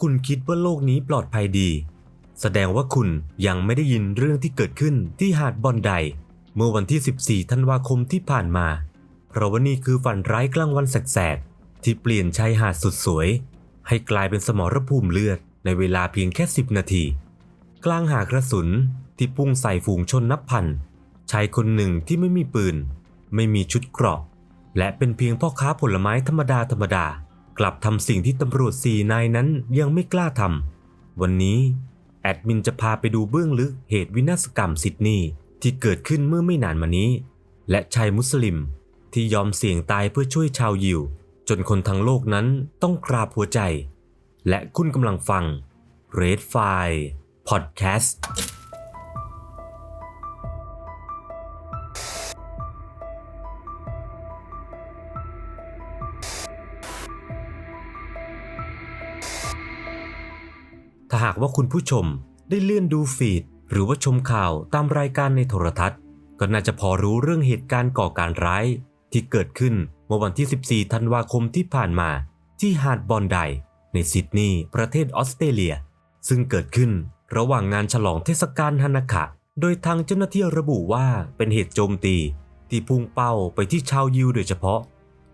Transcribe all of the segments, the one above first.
คุณคิดว่าโลกนี้ปลอดภัยดี แสดงว่าคุณยังไม่ได้ยินเรื่องที่เกิดขึ้นที่หาดบอนได เมื่อวันที่ 14 ธันวาคมที่ผ่านมา เพราะว่านี่คือฝันร้ายกลางวันแสกๆ ที่เปลี่ยนชายหาดสุดสวย ให้กลายเป็นสมรภูมิเลือดในเวลาเพียงแค่ 10 นาที กลางหากระสุนที่พุ่งใส่ฝูงชนนับพันชายคนหนึ่งที่ไม่มีปืน ไม่มีชุดเกราะ และเป็นเพียงพ่อค้าผลไม้ธรรมดาธรรมดา กลับทำสิ่งที่ตำรวจสี่นายนั้นยังไม่กล้าทำ วันนี้แอดมินจะพาไปดูเบื้องลึกเหตุวินาศกรรมซิดนีย์ที่เกิดขึ้นเมื่อไม่นานมานี้ และชายมุสลิมที่ยอมเสี่ยงตายเพื่อช่วยชาวยิว จนคนทั้งโลกนั้นต้องกราบหัวใจ และคุณกำลังฟัง Red File Podcast ากว่าคุณผู้ชมได้เลื่อนดูฟีด หรือว่าชมข่าวตามรายการในโทรทัศน์ ก็น่าจะพอรู้เรื่องเหตุการณ์ก่อการร้าย ที่เกิดขึ้นเมื่อวันที่ 14 ธันวาคมที่ผ่านมา ที่หาดบอนได ในซิดนีย์ประเทศออสเตรเลีย ซึ่งเกิดขึ้นระหว่างงานฉลองเทศกาลฮานาคะ โดยทางเจ้าหน้าที่ระบุว่าเป็นเหตุโจมตี ที่พุ่งเป้าไปที่ชาวยิวโดยเฉพาะ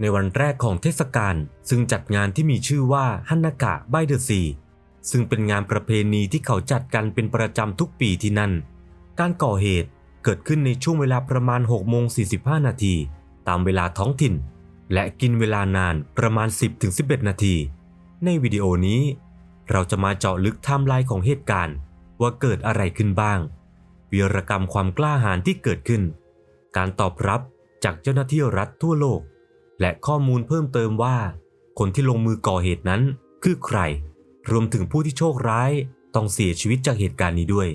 ในวันแรกของเทศกาลซึ่งจัดงานที่มีชื่อว่าฮันนากะไบเดอะซี ซึ่งเป็นงานประเพณีที่เขาจัดกันเป็นประจำทุกปีที่นั่น การก่อเหตุเกิดขึ้นในช่วงเวลาประมาณ6โมง45 นาทีตามเวลาท้องถิ่น และกินเวลานานประมาณ 10-11 นาที ในวิดีโอนี้ เราจะมาเจาะลึกไทม์ไลน์ของเหตุการณ์ ว่าเกิดอะไรขึ้นบ้าง วีรกรรมความกล้าหาญที่เกิดขึ้น การตอบรับจากเจ้าหน้าที่รัฐทั่วโลก และข้อมูลเพิ่มเติมว่า คนที่ลงมือก่อเหตุนั้นคือใคร รวมถึงผู้ที่โชคร้ายต้องเสียชีวิตจากเหตุการณ์นี้ด้วย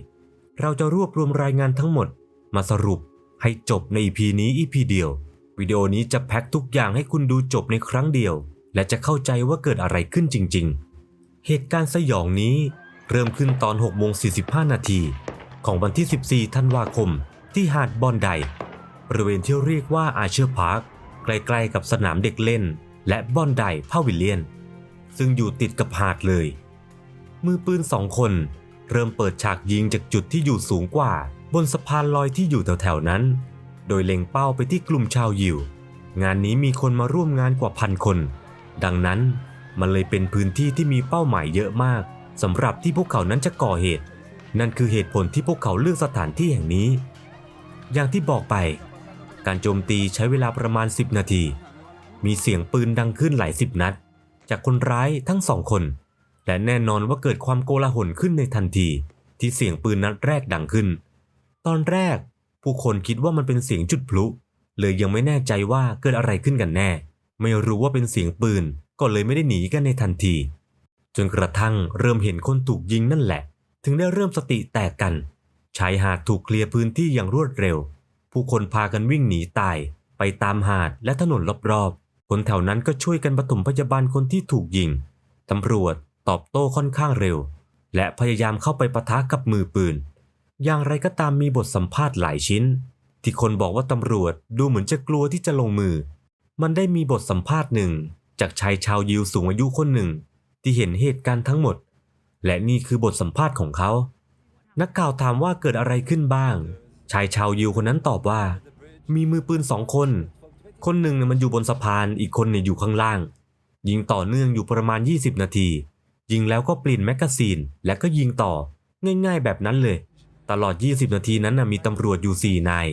เราจะรวบรวมรายงานทั้งหมด มาสรุปให้จบใน EP นี้ EP เดียว วิดีโอนี้จะแพ็คทุกอย่างให้คุณดูจบในครั้งเดียว และจะเข้าใจว่าเกิดอะไรขึ้นจริง ๆ เหตุการณ์สยองนี้เริ่มขึ้นตอน6โมง45 นาที ของวันที่ 14 ธันวาคม ที่หาดบอนไดบริเวณที่เรียกว่าอาเชอร์พาร์คใกล้ๆกับสนามเด็กเล่น และบอนไดพาวิเลียน ซึ่งอยู่ติดกับหาดเลย มือปืนสองคน เริ่มเปิดฉากยิงจากจุดที่อยู่สูงกว่า บนสะพานลอยที่อยู่แถวๆนั้น โดยเล็งเป้าไปที่กลุ่มชาวยิว งานนี้มีคนมาร่วมงานกว่าพันคน ดังนั้นมันเลยเป็นพื้นที่ที่มีเป้าหมายเยอะมากสำหรับที่พวกเขานั้นจะก่อเหตุ นั่นคือเหตุผลที่พวกเขาเลือกสถานที่แห่งนี้ อย่างที่บอกไป การโจมตีใช้เวลาประมาณ 10 นาที มีเสียงปืนดังขึ้นหลายสิบนัด จากคนร้ายทั้งสองคน และแน่นอนว่าเกิดความโกลาหลขึ้นในทันที ที่เสียงปืนนัดแรกดังขึ้น ตอนแรก ผู้คนคิดว่ามันเป็นเสียงจุดพลุเลยยังไม่แน่ใจว่าเกิดอะไรขึ้นกันแน่ ไม่รู้ว่าเป็นเสียงปืนก็เลยไม่ได้หนีกันในทันที จนกระทั่งเริ่มเห็นคนถูกยิงนั่นแหละ ถึงได้เริ่มสติแตกกันชายหาดถูกเคลียร์พื้นที่อย่างรวดเร็ว ผู้คนพากันวิ่งหนีตายไปตามหาดและถนนรอบ คนแถวนั้นก็ช่วยกันปฐมพยาบาลคนที่ถูกยิง ตำรวจตอบโต้ค่อนข้างเร็ว และพยายามเข้าไปปะทะกับมือปืน อย่างไรก็ตามมีบทสัมภาษณ์หลายชิ้น ที่คนบอกว่าตำรวจดูเหมือนจะกลัวที่จะลงมือ มันได้มีบทสัมภาษณ์หนึ่ง จากชายชาวยิวสูงอายุคนหนึ่ง ที่เห็นเหตุการณ์ทั้งหมด และนี่คือบทสัมภาษณ์ของเขา นักข่าวถามว่าเกิดอะไรขึ้นบ้าง ชายชาวยิวคนนั้นตอบว่า มีมือปืนสองคน คนหนึ่งเนี่ยมันอยู่บนสะพานอีกคนเนี่ยอยู่ข้างล่าง ยิงต่อเนื่องอยู่ประมาณ 20 นาที ยิงแล้วก็เปลี่ยนแมกกาซีนและก็ยิงต่อง่ายๆแบบนั้นเลย ตลอด 20 นาทีนั้นนะมีตำรวจอยู่ 4 นาย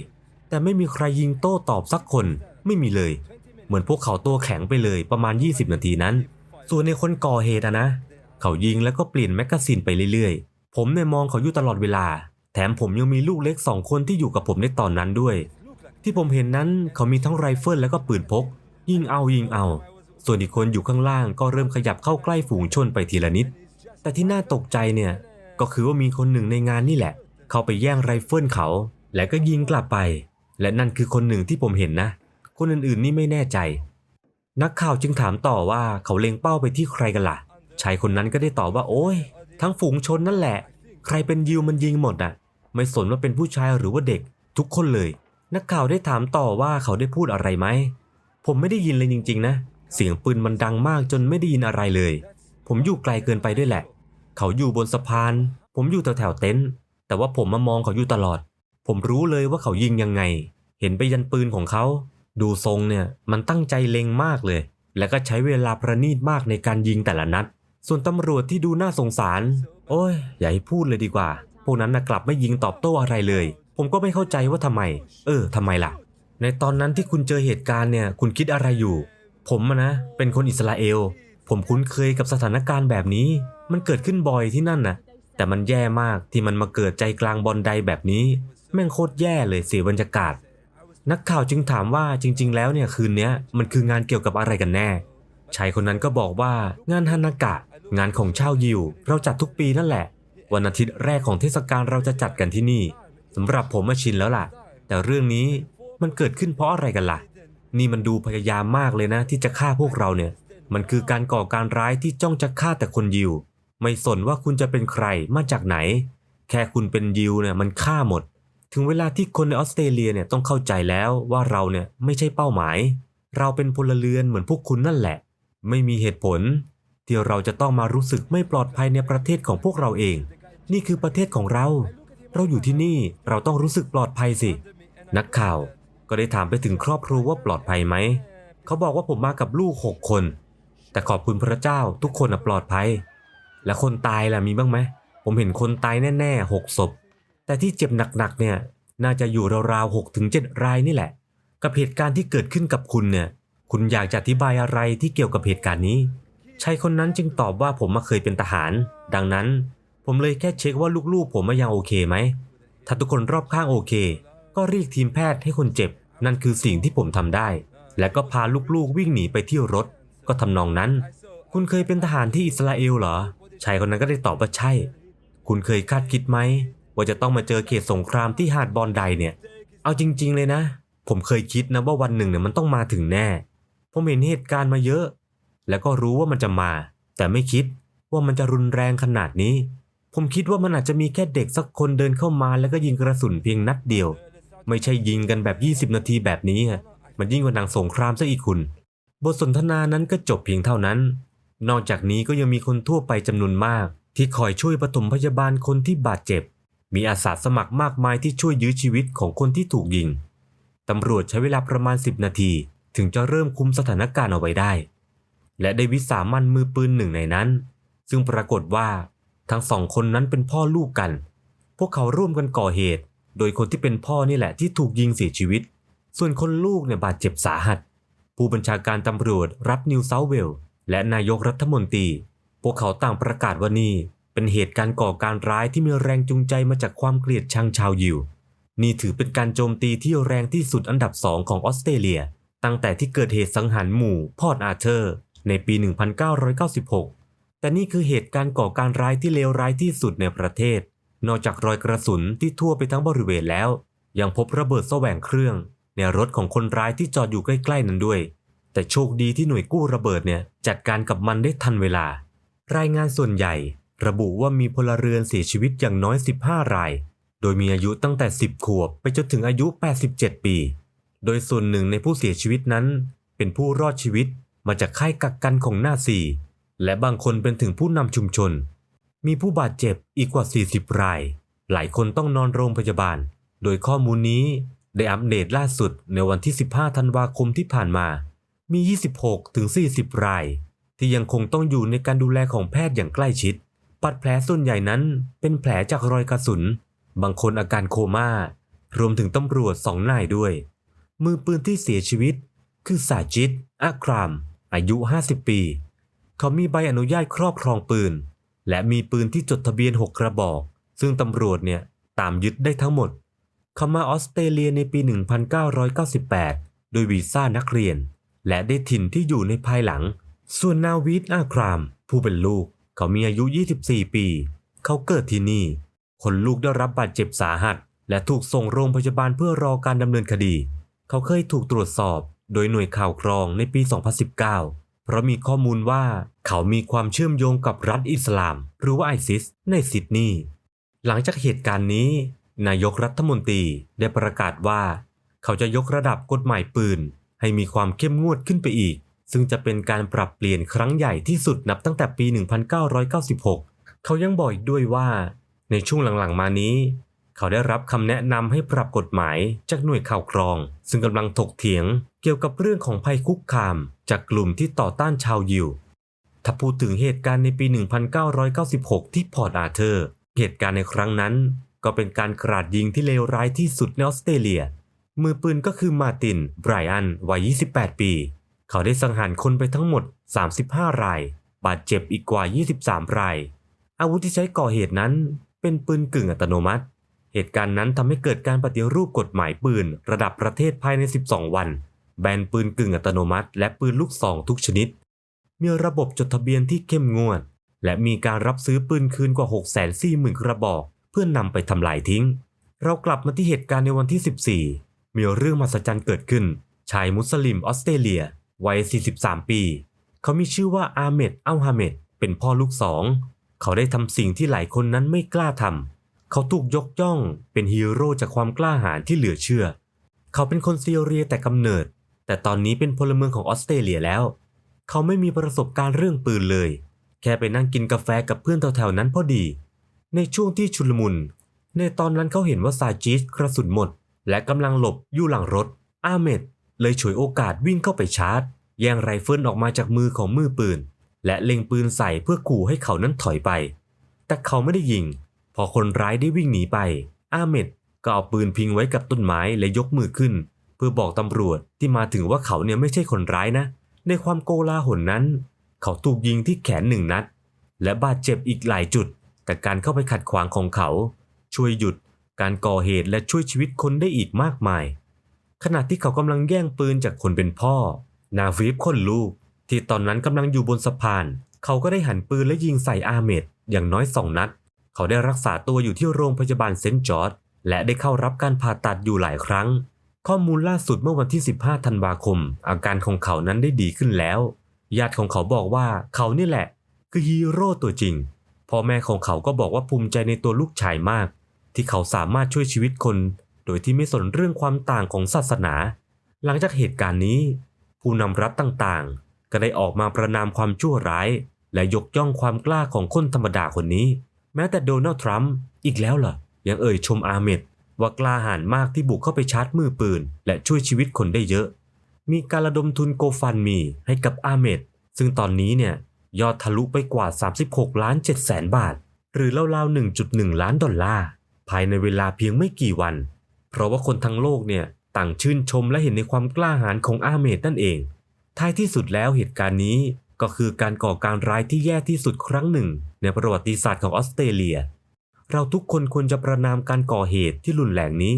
แต่ไม่มีใครยิงโต้ตอบสักคนไม่มีเลย เหมือนพวกเขาตัวแข็งไปเลยประมาณ 20 นาทีนั้น ส่วนในคนก่อเหตุอะนะ เขายิงแล้วก็เปลี่ยนแมกกาซีนไปเรื่อยๆ ผมเนี่ยมองเขาอยู่ตลอดเวลา แถมผมยังมีลูกเล็กสองคนที่อยู่กับผมในตอนนั้นด้วย ที่ผมเห็นนั้นเขามีทั้งไรเฟิลแล้วก็ปืนพก ยิงเอายิงเอา ส่วนอีกคนอยู่ข้างล่างก็เริ่มขยับเข้าใกล้ฝูงชนไปทีละนิด แต่ที่น่าตกใจเนี่ยก็คือว่ามีคนหนึ่งในงานนี่แหละ เข้าไปแย่งไรเฟิลเขา และก็ยิงกลับไป และนั่นคือคนหนึ่งที่ผมเห็นนะ คนอื่นๆนี่ไม่แน่ใจ นักข่าวจึงถามต่อว่าเขาเล็งเป้าไปที่ใครกันล่ะชายคนนั้นก็ได้ตอบว่าโอ้ย ทั้งฝูงชนนั่นแหละ ใครเป็นยิวมันยิงหมดอะ ไม่สนว่าเป็นผู้ชายหรือว่าเด็กทุกคนเลย นักข่าวได้ถามต่อว่าเขาได้พูดอะไรไหม ผมไม่ได้ยินเลยจริง ๆ นะ เสียงปืนมันดังมากจนไม่ได้ยินอะไรเลย ผมอยู่ไกลเกินไปด้วยแหละ เขาอยู่บนสะพาน ผมอยู่แถวแถวๆเต็นท์ แต่ว่าผมมามองเขาอยู่ตลอด ผมรู้เลยว่าเขายิงยังไง เห็นไปยันปืนของเขา ดูทรงเนี่ยมันตั้งใจเล็งมากเลย และก็ใช้เวลาประณีตมากในการยิงแต่ละนัด ส่วนตำรวจที่ดูน่าสงสาร โอ้ย อย่าให้พูดเลยดีกว่า พวกนั้นนะกลับไม่ยิงตอบโต้อะไรเลยผมก็ไม่เข้าใจว่าทำไม เออทำไมล่ะ ในตอนนั้นที่คุณเจอเหตุการณ์เนี่ย คุณคิดอะไรอยู่ ผมนะ เป็นคนอิสราเอล ผมคุ้นเคยกับสถานการณ์แบบนี้ มันเกิดขึ้นบ่อยที่นั่นนะแต่มันแย่มากที่มันมาเกิดใจกลางบอลใดแบบนี้ แม่งโคตรแย่เลยเสียบรรยากาศ นักข่าวจึงถามว่าจริง ๆ แล้วเนี่ยคืนนี้มันคืองานเกี่ยวกับอะไรกันแน่ชายคนนั้นก็บอกว่างานฮานากะ งานของชาวยิว เราจัดทุกปีนั่นแหละ วันอาทิตย์แรกของเทศกาลเราจะจัดกันที่นี่ สำหรับผมมาชินแล้วล่ะ แต่เรื่องนี้มันเกิดขึ้นเพราะอะไรกันล่ะ นี่มันดูพยายามมากเลยนะ ที่จะฆ่าพวกเราเนี่ย มันคือการก่อการร้ายที่จ้องจะฆ่าแต่คนยิว ไม่สนว่าคุณจะเป็นใครมาจากไหน แค่คุณเป็นยิวเนี่ยมันฆ่าหมด ถึงเวลาที่คนในออสเตรเลียเนี่ยต้องเข้าใจแล้วว่าเราเนี่ยไม่ใช่เป้าหมาย เราเป็นพลเรือนเหมือนพวกคุณนั่นแหละ ไม่มีเหตุผล ที่เราจะต้องมารู้สึกไม่ปลอดภัยในประเทศของพวกเราเอง นี่คือประเทศของเรา เราอยู่ที่นี่เราต้องรู้สึกปลอดภัยสิ นักข่าวก็ได้ถามไปถึงครอบครัวว่าปลอดภัยไหม เขาบอกว่าผมมากับลูกหกคน แต่ขอบคุณพระเจ้าทุกคนปลอดภัย และคนตายล่ะมีบ้างไหม ผมเห็นคนตายแน่ๆหกศพ แต่ที่เจ็บหนักๆเนี่ยน่าจะอยู่ราวๆหกถึงเจ็ดรายนี่แหละ กับเหตุการณ์ที่เกิดขึ้นกับคุณเนี่ย คุณอยากจะอธิบายอะไรที่เกี่ยวกับเหตุการณ์นี้ชายคนนั้นจึงตอบว่าผมมาเคยเป็นทหาร ดังนั้น ผมเลยแค่เช็คว่าลูกๆ ผมมายังโอเคไหม ถ้าทุกคนรอบข้างโอเค ก็เรียกทีมแพทย์ให้คนเจ็บ นั่นคือสิ่งที่ผมทำได้ และก็พาลูกๆวิ่งหนีไปที่รถ ก็ทำนองนั้น คุณเคยเป็นทหารที่อิสราเอลเหรอ ชายคนนั้นก็ได้ตอบว่าใช่ คุณเคยคาดคิดไหม ว่าจะต้องมาเจอเขตสงครามที่หาดบอนไดเนี่ย เอาจริง ๆ เลยนะ ผมเคยคิดนะว่าวันหนึ่งเนี่ยมันต้องมาถึงแน่ ผมเห็นเหตุการณ์มาเยอะ แล้วก็รู้ว่ามันจะมา แต่ไม่คิดว่ามันจะรุนแรงขนาดนี้ ผมคิดว่ามันอาจจะมีแค่เด็กสักคนเดินเข้ามาแล้วก็ยิงกระสุนเพียงนัดเดียว ไม่ใช่ยิงกันแบบ 20 นาทีแบบนี้อะมันยิ่งกว่าหนังสงครามซะอีกคุณ บทสนทนานั้นก็จบเพียงเท่านั้น นอกจากนี้ก็ยังมีคนทั่วไปจำนวนมาก ที่คอยช่วยปฐมพยาบาลคนที่บาดเจ็บ มีอาสาสมัครมากมายที่ช่วยยื้อชีวิตของคนที่ถูกยิงตำรวจใช้เวลาประมาณ 10 นาที ถึงจะเริ่มคุมสถานการณ์เอาไว้ได้ และได้วิสามันมือปืนหนึ่งในนั้น ซึ่งปรากฏว่า ทั้งสองคนนั้นเป็นพ่อลูกกัน พวกเขาร่วมกันก่อเหตุ โดยคนที่เป็นพ่อนี่แหละที่ถูกยิงเสียชีวิต ส่วนคนลูกเนี่ยบาดเจ็บสาหัส ผู้บัญชาการตำรวจรัฐนิวเซาเวลส์และนายกรัฐมนตรี พวกเขาต่างประกาศว่านี่เป็นเหตุการณ์ก่อการร้ายที่มีแรงจูงใจมาจากความเกลียดชังชาวยิว นี่ถือเป็นการโจมตีที่แรงที่สุดอันดับสองของออสเตรเลีย ตั้งแต่ที่เกิดเหตุสังหารหมู่พอร์ตอาเธอร์ ในปี 1996 แต่นี่คือเหตุการณ์ก่อการร้ายที่เลวร้ายที่สุดในประเทศ นอกจากรอยกระสุนที่ทั่วไปทั้งบริเวณแล้ว ยังพบระเบิดแสวงเครื่อง ในรถของคนร้ายที่จอดอยู่ใกล้ๆนั้นด้วย แต่โชคดีที่หน่วยกู้ระเบิดเนี่ยจัดการกับมันได้ทันเวลา รายงานส่วนใหญ่ ระบุว่ามีพลเรือนเสียชีวิตอย่างน้อย 15 ราย โดยมีอายุตั้งแต่ 10 ขวบไปจนถึงอายุ 87 ปี โดยส่วนหนึ่งในผู้เสียชีวิตนั้น เป็นผู้รอดชีวิตมาจากค่ายกักกันของนาซี และบางคนเป็นถึงผู้นำชุมชน มีผู้บาดเจ็บอีกกว่า 40 ราย หลายคนต้องนอนโรงพยาบาล โดยข้อมูลนี้ได้อัปเดตล่าสุดในวันที่ 15 ธันวาคมที่ผ่านมา มี 26 ถึง 40 ราย ที่ยังคงต้องอยู่ในการดูแลของแพทย์อย่างใกล้ชิดบาดแผลส่วนใหญ่นั้นเป็นแผลจากรอยกระสุน บางคนอาการโคม่า รวมถึงตำรวจสองนายด้วย มือปืนที่เสียชีวิต คือสาจิตอัคราม อายุ 50 ปี เขามีใบอนุญาตครอบครองปืน และมีปืนที่จดทะเบียน 6 กระบอก ซึ่งตำรวจเนี่ยตามยึดได้ทั้งหมด เขามาออสเตรเลียในปี 1998 โดยวีซ่านักเรียน และได้ถิ่นที่อยู่ในภายหลัง ส่วนนาวิดอาคราม ผู้เป็นลูก เขามีอายุ 24 ปี เขาเกิดที่นี่ คนลูกได้รับบาดเจ็บสาหัส และถูกส่งโรงพยาบาลเพื่อรอการดำเนินคดี เขาเคยถูกตรวจสอบ โดยหน่วยข่าวกรองในปี 2019 เพราะมีข้อมูลว่าเขามีความเชื่อมโยงกับรัฐอิสลาม หรือว่าไอซิส ในซิดนีย์หลังจากเหตุการณ์นี้ นายกรัฐมนตรีได้ประกาศว่า เขาจะยกระดับกฎหมายปืน ให้มีความเข้มงวดขึ้นไปอีก ซึ่งจะเป็นการปรับเปลี่ยนครั้งใหญ่ที่สุดนับตั้งแต่ปี 1996 เขายังบอกอีกด้วยว่า ในช่วงหลังๆมานี้ เขาได้รับคำแนะนำให้ปรับกฎหมายจากหน่วยข่าวกรอง ซึ่งกำลังถกเถียงเกี่ยวกับเรื่องของภัยคุกคาม จากกลุ่มที่ต่อต้านชาวยิว ถ้าพูดถึงเหตุการณ์ในปี 1996 ที่พอร์ตอาเธอร์ เหตุการณ์ในครั้งนั้น ก็เป็นการกราดยิงที่เลวร้ายที่สุดในออสเตรเลีย มือปืนก็คือมาติน ไบรอัน วัย 28 ปี เขาได้สังหารคนไปทั้งหมด 35 ราย บาดเจ็บอีกกว่า 23 ราย อาวุธที่ใช้ก่อเหตุนั้นเป็นปืนกึ่งอัตโนมัติ เหตุการณ์นั้นทำให้เกิดการปฏิรูปกฎหมายปืน ระดับประเทศภายใน 12 วัน แบนปืนกึ่งอัตโนมัติ และปืนลูกซองทุกชนิด มีระบบจดทะเบียนที่เข้มงวด และมีการรับซื้อปืนคืนกว่า 640,000 กระบอก เพื่อนนำไปทำลายทิ้ง เรากลับมาที่เหตุการณ์ในวันที่ 14 มีเรื่องมหัศจรรย์เกิดขึ้น ชายมุสลิมออสเตรเลีย วัย 43 ปี เขามีชื่อว่าอาเมดอัลฮาเมดเป็นพ่อลูกสอง เขาได้ทำสิ่งที่หลายคนนั้นไม่กล้าทำ เขาถูกยกย่องเป็นฮีโร่จากความกล้าหาญที่เหลือเชื่อ เขาเป็นคนซีเรียแต่กำเนิด แต่ตอนนี้เป็นพลเมืองของออสเตรเลียแล้ว เขาไม่มีประสบการณ์เรื่องปืนเลย แค่ไปนั่งกินกาแฟกับเพื่อนแถวๆนั้นพอดี ในช่วงที่ชุลมุน ในตอนนั้นเขาเห็นว่าซาจิสกระสุนหมด และกำลังหลบอยู่หลังรถ อาเมดเลยฉวยโอกาสวิ่งเข้าไปชาร์จ แย่งไรเฟิลออกมาจากมือของมือปืน และเล็งปืนใส่เพื่อขู่ให้เขานั้นถอยไป แต่เขาไม่ได้ยิง อคนร้ายได้วิ่งหนีไป อาเมดก็เอาปืนพิงไว้กับต้นไม้และยกมือขึ้น เพื่อบอกตำรวจที่มาถึงว่าเขาเนี่ยไม่ใช่คนร้ายนะ ในความโกลาหลนั้น เขาถูกยิงที่แขนหนึ่งนัด และบาดเจ็บอีกหลายจุด แต่การเข้าไปขัดขวางของเขา ช่วยหยุดการก่อเหตุและช่วยชีวิตคนได้อีกมากมาย ขณะที่เขากำลังแย่งปืนจากคนเป็นพ่อ นาวีฟคนลูก ที่ตอนนั้นกำลังอยู่บนสะพาน เขาก็ได้หันปืนและยิงใส่อาเมดอย่างน้อยสองนัด เขาได้รักษาตัวอยู่ที่โรงพยาบาลเซนต์จอร์จและได้เข้ารับการผ่าตัดอยู่หลายครั้ง ข้อมูลล่าสุดเมื่อวันที่ 15 ธันวาคม อาการของเขานั้นได้ดีขึ้นแล้ว ญาติของเขาบอกว่าเขานี่แหละ คือฮีโร่ตัวจริง พ่อแม่ของเขาก็บอกว่าภูมิใจในตัวลูกชายมาก ที่เขาสามารถช่วยชีวิตคน โดยที่ไม่สนเรื่องความต่างของศาสนา หลังจากเหตุการณ์นี้ ผู้นำรัฐต่างๆ ก็ได้ออกมาประนามความชั่วร้าย และยกย่องความกล้าของคนธรรมดาคนนี้ แม้แต่โดนัลด์ทรัมป์อีกแล้วเหรอยังเอ่ยชมอาเมดว่ากล้าหาญมากที่บุกเข้าไปชาร์จมือปืน และช่วยชีวิตคนได้เยอะ มีการระดมทุนโกฟันมีให้กับอาเมดซึ่งตอนนี้เนี่ยยอดทะลุไปกว่า 36 ล้าน7แสนบาท หรือราวๆ 1.1 ล้านดอลลาร์ ภายในเวลาเพียงไม่กี่วัน เพราะว่าคนทั้งโลกเนี่ยต่างชื่นชมและเห็นในความกล้าหาญของอาเมดนั่นเอง ท้ายที่สุดแล้วเหตุการณ์นี้ ก็คือการก่อการร้ายที่แย่ที่สุดครั้งหนึ่ง ในประวัติศาสตร์ของออสเตรเลีย เราทุกคนควรจะประนามการก่อเหตุที่รุนแรงนี้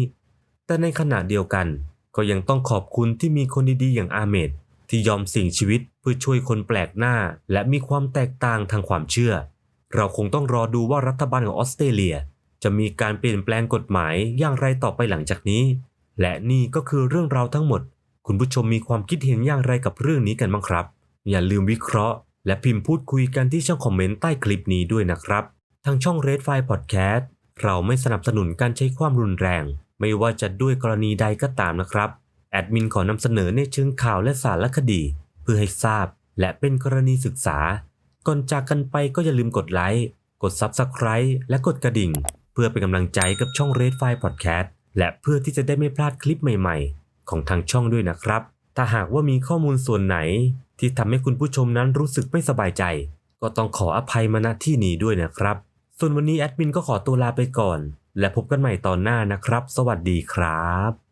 แต่ในขณะเดียวกัน ก็ยังต้องขอบคุณที่มีคนดีๆอย่างอาเมดที่ยอมเสี่ยงชีวิตเพื่อช่วยคนแปลกหน้า และมีความแตกต่างทางความเชื่อ เราคงต้องรอดูว่ารัฐบาลของออสเตรเลีย จะมีการเปลี่ยนแปลงกฎหมายอย่างไรต่อไปหลังจากนี้ และนี่ก็คือเรื่องราวทั้งหมด คุณผู้ชมมีความคิดเห็นอย่างไรกับเรื่องนี้กันบ้างครับ อย่าลืมวิเคราะห์ และพิมพ์พูดคุยกันที่ช่องคอมเมนต์ใต้คลิปนี้ด้วยนะครับ ทางช่อง Red File Podcast เราไม่สนับสนุนการใช้ความรุนแรง ไม่ว่าจะด้วยกรณีใดก็ตามนะครับ แอดมินขอนำเสนอในเชิงข่าวและสารคดี เพื่อให้ทราบ และเป็นกรณีศึกษา ก่อนจากกันไปก็อย่าลืมกดไลค์ กด Subscribe และกดกระดิ่ง เพื่อเป็นกำลังใจกับช่อง Red File Podcast และเพื่อที่จะได้ไม่พลาดคลิปใหม่ ๆ ของทางช่องด้วยนะครับ ถ้าหากว่ามีข้อมูลส่วนไหน ที่ทำให้คุณผู้ชมนั้นรู้สึกไม่สบายใจ ก็ต้องขออภัยมาณที่นี้ด้วยนะครับ ส่วนวันนี้แอดมินก็ขอตัวลาไปก่อน และพบกันใหม่ตอนหน้านะครับ สวัสดีครับ